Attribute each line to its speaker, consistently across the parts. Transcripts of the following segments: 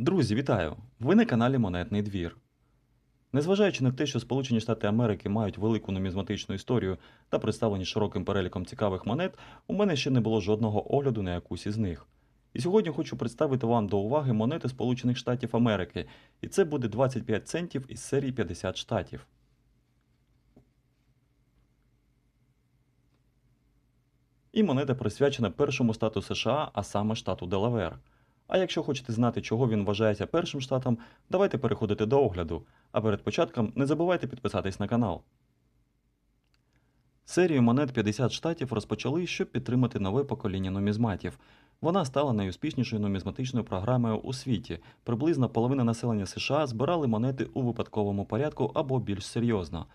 Speaker 1: Друзі, вітаю! Ви на каналі Монетний двір. Незважаючи на те, що Сполучені Штати Америки мають велику нумізматичну історію та представлені широким переліком цікавих монет, у мене ще не було жодного огляду на якусь із них. І сьогодні хочу представити вам до уваги монети Сполучених Штатів Америки, і це буде 25 центів із серії 50 штатів. І монета присвячена першому штату США, а саме штату Делавер. А якщо хочете знати, чого він вважається першим штатом, давайте переходити до огляду. А перед початком не забувайте підписатись на канал. Серію монет 50 штатів розпочали, щоб підтримати нове покоління нумізматів. Вона стала найуспішнішою нумізматичною програмою у світі. Приблизно половина населення США збирали монети у випадковому порядку або більш серйозно.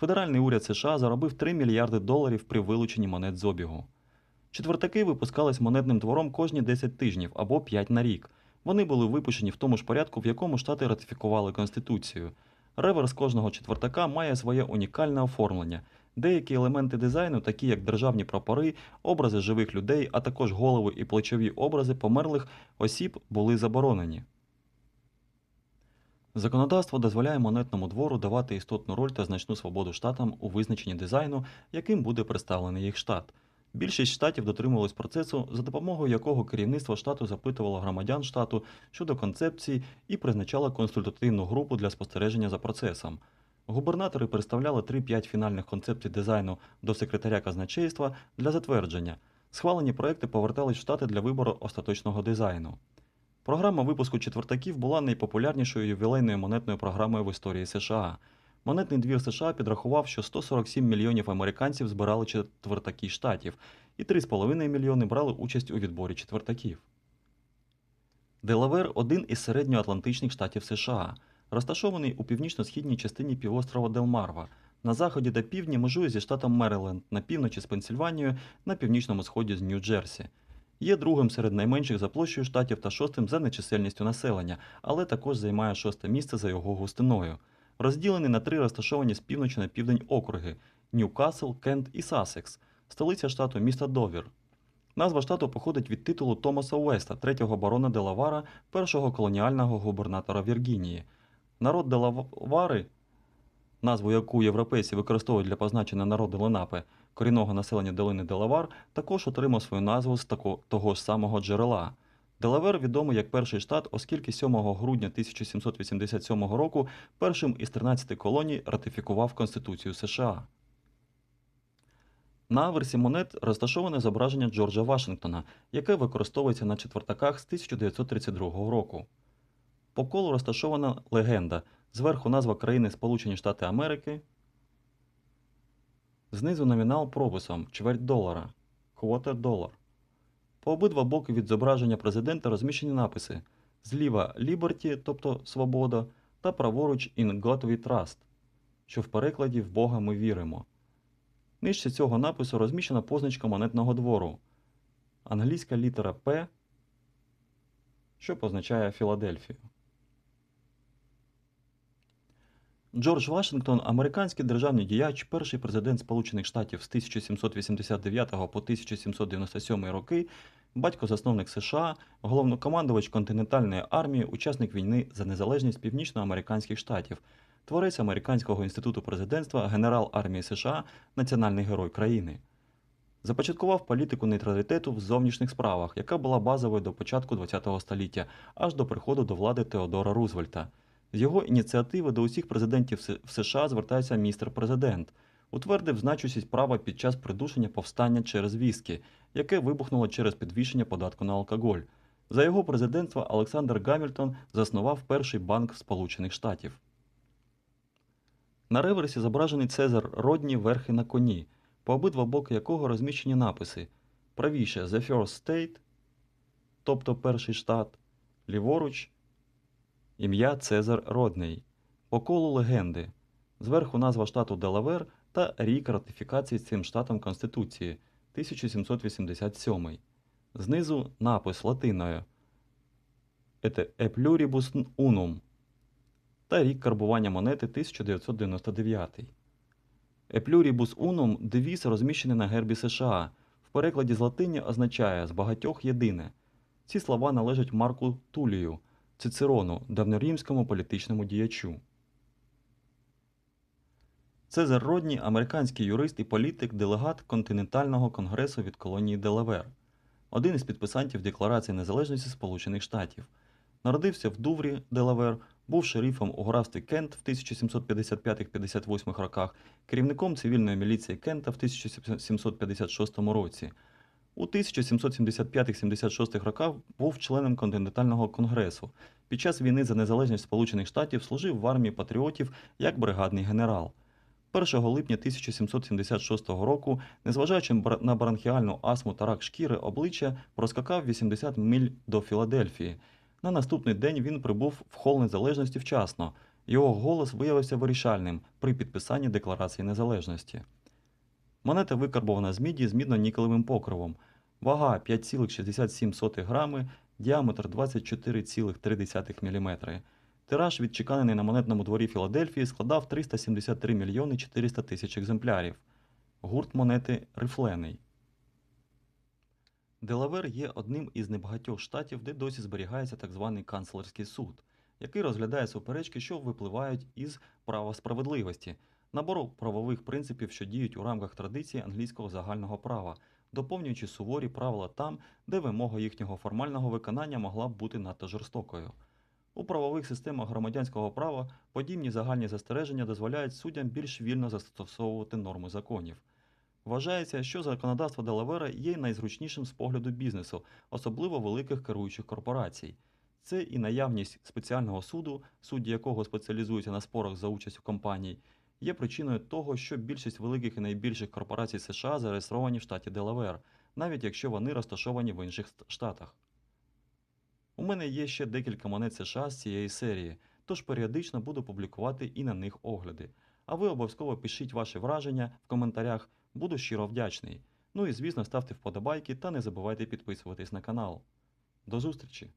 Speaker 1: Федеральний уряд США заробив 3 мільярди доларів при вилученні монет з обігу. Четвертаки випускались монетним двором кожні 10 тижнів або 5 на рік. Вони були випущені в тому ж порядку, в якому штати ратифікували Конституцію. Реверс кожного четвертака має своє унікальне оформлення. Деякі елементи дизайну, такі як державні прапори, образи живих людей, а також голови і плечові образи померлих осіб, були заборонені. Законодавство дозволяє монетному двору давати істотну роль та значну свободу штатам у визначенні дизайну, яким буде представлений їх штат. Більшість штатів дотримувались процесу, за допомогою якого керівництво штату запитувало громадян штату щодо концепції і призначало консультативну групу для спостереження за процесом. Губернатори представляли 3-5 фінальних концепцій дизайну до секретаря казначейства для затвердження. Схвалені проекти повертались в штати для вибору остаточного дизайну. Програма випуску четвертаків була найпопулярнішою ювілейною монетною програмою в історії США. Монетний двір США підрахував, що 147 мільйонів американців збирали четвертаки штатів, і 3,5 мільйони брали участь у відборі четвертаків. Делавер один із середньоатлантичних штатів США, розташований у північно-східній частині півострова Делмарва. На заході та півдні межує зі штатом Мериленд, на півночі з Пенсільванією, на північному сході з Нью-Джерсі. Є другим серед найменших за площею штатів та шостим за нечисельністю населення, але також займає шосте місце за його густиною. Розділений на три розташовані з півночі на південь округи Ньюкасл, Кент і Сассекс, столиця штату міста Довір. Назва штату походить від титулу Томаса Уеста, третього барона Делавара, першого колоніального губернатора Віргінії. Народ Делавари, назву яку європейці використовують для позначення народу Ленапи, корінного населення долини Делавар, також отримав свою назву з того ж самого джерела. Делавер відомий як перший штат, оскільки 7 грудня 1787 року першим із 13 колоній ратифікував Конституцію США. На аверсі монет розташоване зображення Джорджа Вашингтона, яке використовується на четвертаках з 1932 року. По колу розташована легенда, зверху назва країни Сполучені Штати Америки, знизу номінал прописом чверть долара, quarter долар. По обидва боки від зображення президента розміщені написи зліва Liberty, тобто Свобода, та праворуч In God We Trust, що в перекладі в Бога ми віримо. Нижче цього напису розміщена позначка монетного двору, англійська літера П, що позначає Філадельфію. Джордж Вашингтон, американський державний діяч, перший президент Сполучених Штатів з 1789 по 1797 роки, батько-засновник США, головнокомандувач континентальної армії, учасник війни за незалежність північноамериканських штатів, творець Американського інституту президентства, генерал армії США, національний герой країни. Започаткував політику нейтралітету в зовнішніх справах, яка була базовою до початку ХХ століття, аж до приходу до влади Теодора Рузвельта. З його ініціативи до усіх президентів в США звертається містер президент. Утвердив значущість права під час придушення повстання через віскі, яке вибухнуло через підвищення податку на алкоголь. За його президентства Олександр Гамільтон заснував перший банк Сполучених Штатів. На реверсі зображений Цезар Родні верхи на коні, по обидва боки якого розміщені написи правіше The First State, тобто перший штат, ліворуч ім'я Цезар Родний, по колу легенди, зверху назва штату Делавер та рік ратифікації цим штатом Конституції 1787, знизу напис латиною «Et e pluribus unum» та рік карбування монети 1999. E pluribus unum – девіз, розміщений на гербі США. В перекладі з латині означає «з багатьох єдине». Ці слова належать Марку Тулію, Цицерону, давньорімському політичному діячу. Цезар Родні – американський юрист і політик, делегат Континентального конгресу від колонії Делавер, один із підписантів Декларації незалежності Сполучених Штатів. Народився в Дуврі, Делавер, був шерифом у графстві Кент в 1755-58 роках, керівником цивільної міліції Кента в 1756 році. У 1775-76 роках був членом Континентального конгресу. Під час війни за незалежність Сполучених Штатів служив в армії патріотів як бригадний генерал. 1 липня 1776 року, незважаючи на бронхіальну астму та рак шкіри обличчя, проскакав 80 миль до Філадельфії. На наступний день він прибув в хол незалежності вчасно. Його голос виявився вирішальним при підписанні Декларації незалежності. Монета викарбована з міді з мідно-нікелевим покривом. Вага 5,67 грами, діаметр 24,3 мм. Тираж, відчеканений на монетному дворі Філадельфії, складав 373 мільйони 400 тисяч екземплярів. Гурт монети рифлений. Делавер є одним із небагатьох штатів, де досі зберігається так званий канцлерський суд, який розглядає суперечки, що випливають із права справедливості, набору правових принципів, що діють у рамках традиції англійського загального права, доповнюючи суворі правила там, де вимога їхнього формального виконання могла б бути надто жорстокою. У правових системах громадянського права подібні загальні застереження дозволяють суддям більш вільно застосовувати норми законів. Вважається, що законодавство Делавера є найзручнішим з погляду бізнесу, особливо великих керуючих корпорацій. Це і наявність спеціального суду, судді якого спеціалізуються на спорах за участю компаній, є причиною того, що більшість великих і найбільших корпорацій США зареєстровані в штаті Делавер, навіть якщо вони розташовані в інших штатах. У мене є ще декілька монет США з цієї серії, тож періодично буду публікувати і на них огляди. А ви обов'язково пишіть ваші враження в коментарях, буду щиро вдячний. Ну і звісно, ставте вподобайки та не забувайте підписуватись на канал. До зустрічі!